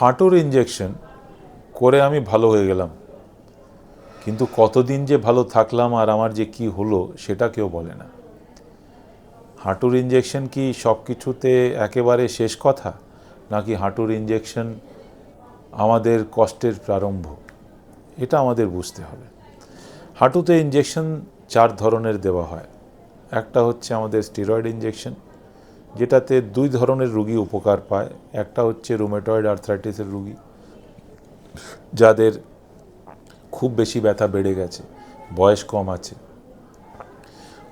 হাঁটুর ইঞ্জেকশন করে আমি ভালো হয়ে গেলাম। কিন্তু কতদিন যে ভালো থাকলাম আর আমার যে কি হলো সেটা কেউ বলে না। হাঁটুর ইঞ্জেকশন কি সব কিছুতে একেবারে শেষ কথা? নাকি হাঁটুর ইঞ্জেকশন আমাদের কষ্টের প্রারম্ভ? এটা আমাদের বুঝতে হবে। হাঁটুতে ইঞ্জেকশন চার ধরনের দেওয়া হয়। একটা হচ্ছে আমাদের স্টিরয়েড ইঞ্জেকশন যেটাতে দুই ধরনের রুগী উপকার পায়। একটা হচ্ছে রোমেটয়েড আর্থ্রাইটিসের রুগী, যাদের খুব বেশি ব্যথা বেড়ে গেছে, বয়স কম আছে।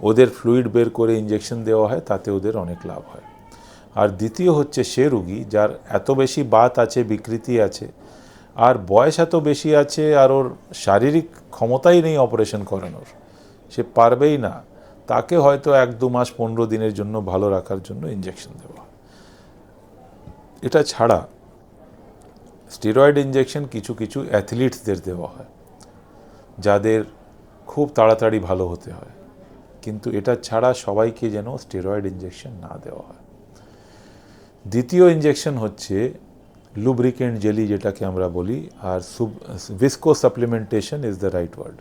ওদের ফ্লুইড বের করে ইঞ্জেকশন দেওয়া হয়, তাতে ওদের অনেক লাভ হয়। আর দ্বিতীয় হচ্ছে সে রুগী, যার এত বেশি বাত আছে, বিকৃতি আছে, আর বয়স এত বেশি আছে, আর ওর শারীরিক ক্ষমতাই নেই অপারেশন করানোর, সে পারবেই না। তাকে হয়তো এক দু মাস পনেরো দিনের জন্য ভালো রাখার জন্য ইঞ্জেকশন দেওয়া। এটা ছাড়া স্টেরয়েড ইঞ্জেকশন কিছু কিছু অ্যাথলিটসদের দেওয়া হয়, যাদের খুব তাড়াতাড়ি ভালো হতে হয়। কিন্তু এটা ছাড়া সবাইকে যেন স্টেরয়েড ইঞ্জেকশন না দেওয়া হয়। দ্বিতীয় ইঞ্জেকশন হচ্ছে লুব্রিকেন্ট জেলি যেটাকে আমরা বলি, আর visco supplementation is the right word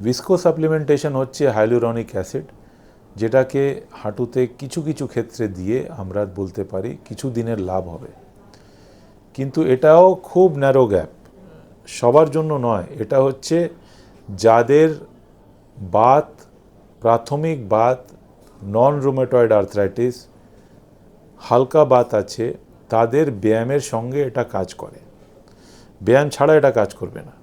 visco supplementation হচ্ছে হাইলুরনিক অ্যাসিড যেটাকে হাঁটুতে কিছু কিছু ক্ষেত্রে দিয়ে আমরা বলতে পারি কিছু দিনের লাভ হবে। কিন্তু এটাও খুব ন্যারো গ্যাপ সবার জন্য নয়, এটা হচ্ছে যাদের বাত, প্রাথমিক বাত নন রোমেটয়েড আর্থ্রাইটিস হালকা বাত আছে, তাদের ব্যায়ামের সঙ্গে এটা কাজ করে। ব্যায়াম ছাড়া এটা কাজ করবে না।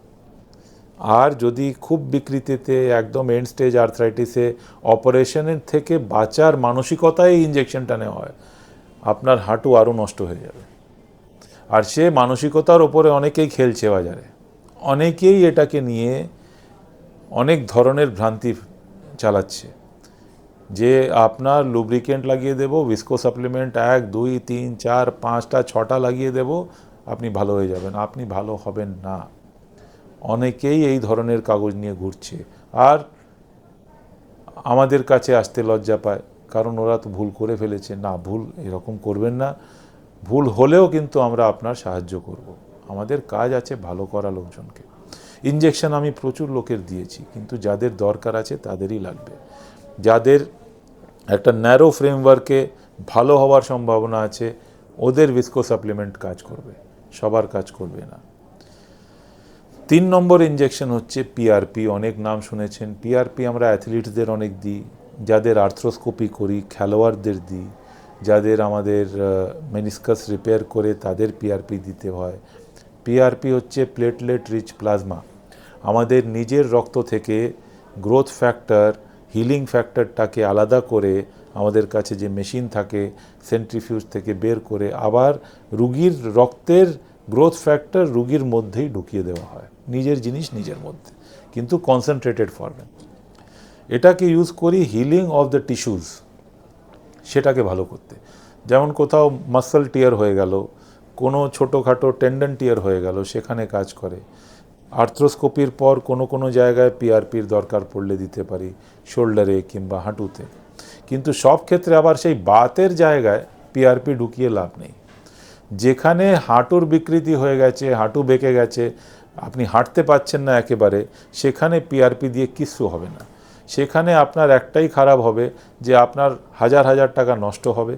আর যদি খুব বিকৃতিতে একদম এন্ড স্টেজ আর্থ্রাইটিসে অপারেশনের থেকে বাঁচার মানসিকতায় এই ইঞ্জেকশনটা নেওয়া হয়, আপনার হাঁটু আরও নষ্ট হয়ে যাবে। আর সে মানসিকতার ওপরে অনেকেই খেলছে বাজারে। অনেকেই এটাকে নিয়ে অনেক ধরনের ভ্রান্তি চালাচ্ছে। যে আপনার লুব্রিকেন্ট লাগিয়ে দেব ভিস্কো সাপ্লিমেন্ট এক, দুই, তিন, চার, পাঁচটা, ছটা লাগিয়ে দেব, আপনি ভালো হয়ে যাবেন। আপনি ভালো হবেন না। অনেকেই এই ধরনের কাগজ নিয়ে ঘুরছে। আর আমাদের কাছে আসতে লজ্জা পায়, কারণ ওরা তো ভুল করে ফেলেছে। না, ভুল এরকম করবেন না। ভুল হলেও কিন্তু আমরা আপনার সাহায্য করব। আমাদের কাজ আছে ভালো করা লোকজনকে। ইঞ্জেকশন আমি প্রচুর লোকের দিয়েছি, কিন্তু যাদের দরকার আছে তাদেরই লাগবে। যাদের একটা ন্যারো ফ্রেমওয়ার্কে ভালো হওয়ার সম্ভাবনা আছে, ওদের ভিস্কো সাপ্লিমেন্ট কাজ করবে। সবার কাজ করবে না। তিন নম্বর ইঞ্জেকশন হচ্ছে পিআরপি অনেক নাম শুনেছেন। পিআরপি আমরা অ্যাথলিটসদের অনেক দিই, যাদের আর্থ্রোস্কোপি করি, খেলোয়াড়দের দিই, যাদের আমাদের মেনিসকাস রিপেয়ার করে তাদের পিআরপি দিতে হয়। পিআরপি হচ্ছে প্লেটলেট রিচ প্লাজমা আমাদের নিজের রক্ত থেকে গ্রোথ ফ্যাক্টর হিলিং ফ্যাক্টরটাকে আলাদা করে আমাদের কাছে যে মেশিন থাকে সেন্ট্রিফিউজ থেকে বের করে আবার রুগীর রক্তের গ্রোথ ফ্যাক্টর রুগীর মধ্যেই ঢুকিয়ে দেওয়া হয়। নিজের জিনিস নিজের মধ্যে, কিন্তু কনসেন্ট্রেটেড ফর্মে এটাকে ইউজ করি হিলিং অফ দ্য টিস্যুজ সেটাকে ভালো করতে। যেমন কোথাও মাসল টিয়ার হয়ে গেল, কোনো ছোটোখাটো টেন্ডন টিয়ার হয়ে গেল, সেখানে কাজ করে। আর্থ্রোস্কোপির পর কোনো কোনো জায়গায় পিআরপির দরকার পড়লে দিতে পারি শোল্ডারে কিংবা হাঁটুতে। কিন্তু সব ক্ষেত্রে আবার সেই বাতের জায়গায় পিআরপি ঢুকিয়ে লাভ নেই। যেখানে হাঁটুর বিকৃতি হয়ে গেছে, হাঁটু বেঁকে গেছে আপনি হাঁটতে পাচ্ছেন না একেবারে, সেখানে পিআরপি দিয়ে কিচ্ছু হবে না। সেখানে আপনার একটাই খারাপ হবে যে আপনার হাজার হাজার টাকা নষ্ট হবে,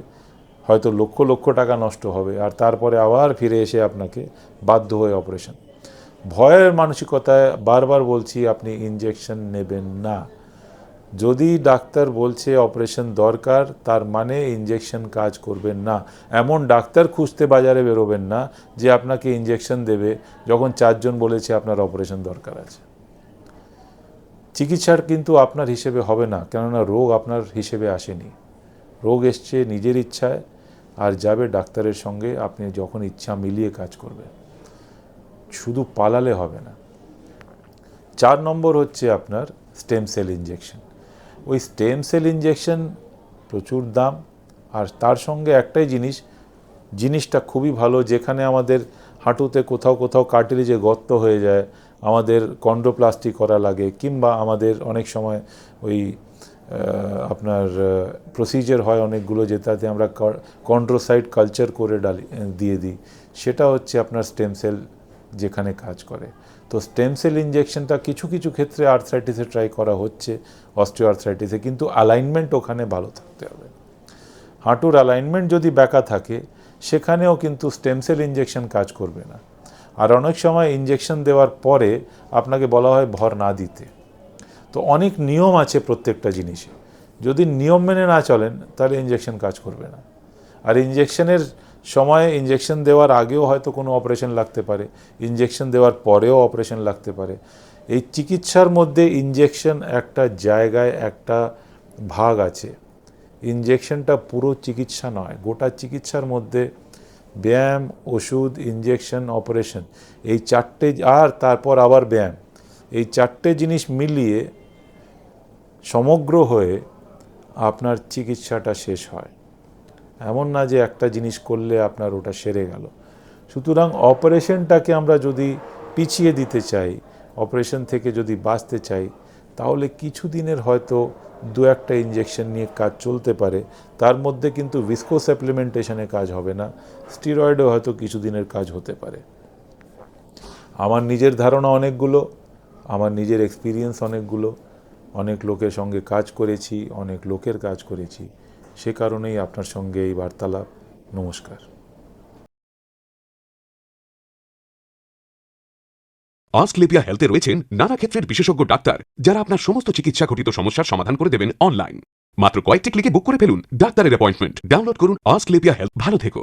হয়তো লক্ষ লক্ষ টাকা নষ্ট হবে, আর তারপরে আবার ফিরে এসে আপনাকে বাধ্য হয়ে অপারেশন ভয়ের মানসিকতায় বারবার বলছি, আপনি ইঞ্জেকশন নেবেন না। যদি ডাক্তার বলছে অপারেশন দরকার, তার মানে ইঞ্জেকশন কাজ করবেন না। এমন ডাক্তার খুঁজতে বাজারে বেরোবেন না যে আপনাকে ইঞ্জেকশন দেবে, যখন চারজন বলেছে আপনার অপারেশন দরকার আছে। চিকিৎসার কিন্তু আপনার হিসেবে হবে না, কেননা রোগ আপনার হিসেবে আসেনি। রোগ এসছে নিজের ইচ্ছায়, আর যাবে ডাক্তারের সঙ্গে, আপনি যখন ইচ্ছা মিলিয়ে কাজ করবেন। শুধু পালালে হবে না। চার নম্বর হচ্ছে আপনার স্টেম সেল ইঞ্জেকশন ওই স্টেম সেল ইঞ্জেকশন প্রচুর দাম। আর তার সঙ্গে একটাই জিনিস, জিনিসটা খুবই ভালো, যেখানে আমাদের হাঁটুতে কোথাও কোথাও কার্টিলিজে গর্ত হয়ে যায়, আমাদের কন্ড্রোপ্লাস্টি করা লাগে, কিংবা আমাদের অনেক সময় ওই আপনার প্রসিজার হয় অনেকগুলো যেটাতে আমরা কন্ট্রোসাইট কালচার করে ডালি, দিয়ে দিই। সেটা হচ্ছে আপনার স্টেম সেল যেখানে কাজ করে। তো স্টেম সেল ইঞ্জেকশনটা কিছু কিছু ক্ষেত্রে আর্থ্রাইটিসে ট্রাই করা হচ্ছে অস্টিও আর্থ্রাইটিসে কিন্তু অ্যালাইনমেন্ট ওখানে ভালো থাকতে হবে। হাঁটুর অ্যালাইনমেন্ট যদি ব্যাকা থাকে, সেখানেও কিন্তু স্টেম সেল ইঞ্জেকশন কাজ করবে না। আর অনেক সময় ইঞ্জেকশন দেওয়ার পরে আপনাকে বলা হয় ভর না দিতে। তো অনেক নিয়ম আছে প্রত্যেকটা জিনিসে। যদি নিয়ম মেনে না চলেন, তাহলে ইঞ্জেকশন কাজ করবে না। আর ইঞ্জেকশনের সময় ইঞ্জেকশন দেওয়ার আগেও হয়তো কোনো অপারেশন লাগতে পারে। ইঞ্জেকশন দেওয়ার পরেও অপারেশন লাগতে পারে। এই চিকিৎসার মধ্যে ইঞ্জেকশন একটা জায়গায় একটা ভাগ আছে। ইঞ্জেকশনটা পুরো চিকিৎসা নয়, গোটা চিকিৎসার মধ্যে ব্যায়াম, ওষুধ ইঞ্জেকশন অপারেশন এই চারটে আর তারপর আবার ব্যায়াম। এই চারটে জিনিস মিলিয়ে সমগ্র হয়ে আপনার চিকিৎসাটা শেষ হয়। এমন না যে একটা জিনিস করলে আপনার ওটা সেরে গেল। সুতরাং অপারেশনটাকে আমরা যদি পিছিয়ে দিতে চাই, অপারেশন থেকে যদি বাঁচতে চাই, তাহলে কিছু দিনের হয়তো দু একটা ইঞ্জেকশন নিয়ে কাজ চলতে পারে। তার মধ্যে কিন্তু ভিসকো সাপ্লিমেন্টেশনে কাজ হবে না স্টিরয়েডও হয়তো কিছু দিনের কাজ হতে পারে। আমার নিজের ধারণা অনেকগুলো, আমার নিজের এক্সপিরিয়েন্স অনেকগুলো। অনেক লোকের সঙ্গে কাজ করেছি, অনেক লোকের কাজ করেছি। সে কারণেই আপনার সঙ্গে এই বার্তালাপ। নমস্কার। অস্ট্রেলিয়া হেলথে রয়েছেন নানা ক্ষেত্রের বিশেষজ্ঞ ডাক্তার, যারা আপনার সমস্ত চিকিৎসা ঘটিত সমস্যার সমাধান করে দেবেন অনলাইন। মাত্র কয়েকটি ক্লিকে বুক করে ফেলুন ডাক্তারের অ্যাপয়েন্টমেন্ট। ডাউনলোড করুন অস্ট্রেলিয়া হেলথ। ভালো থেকো।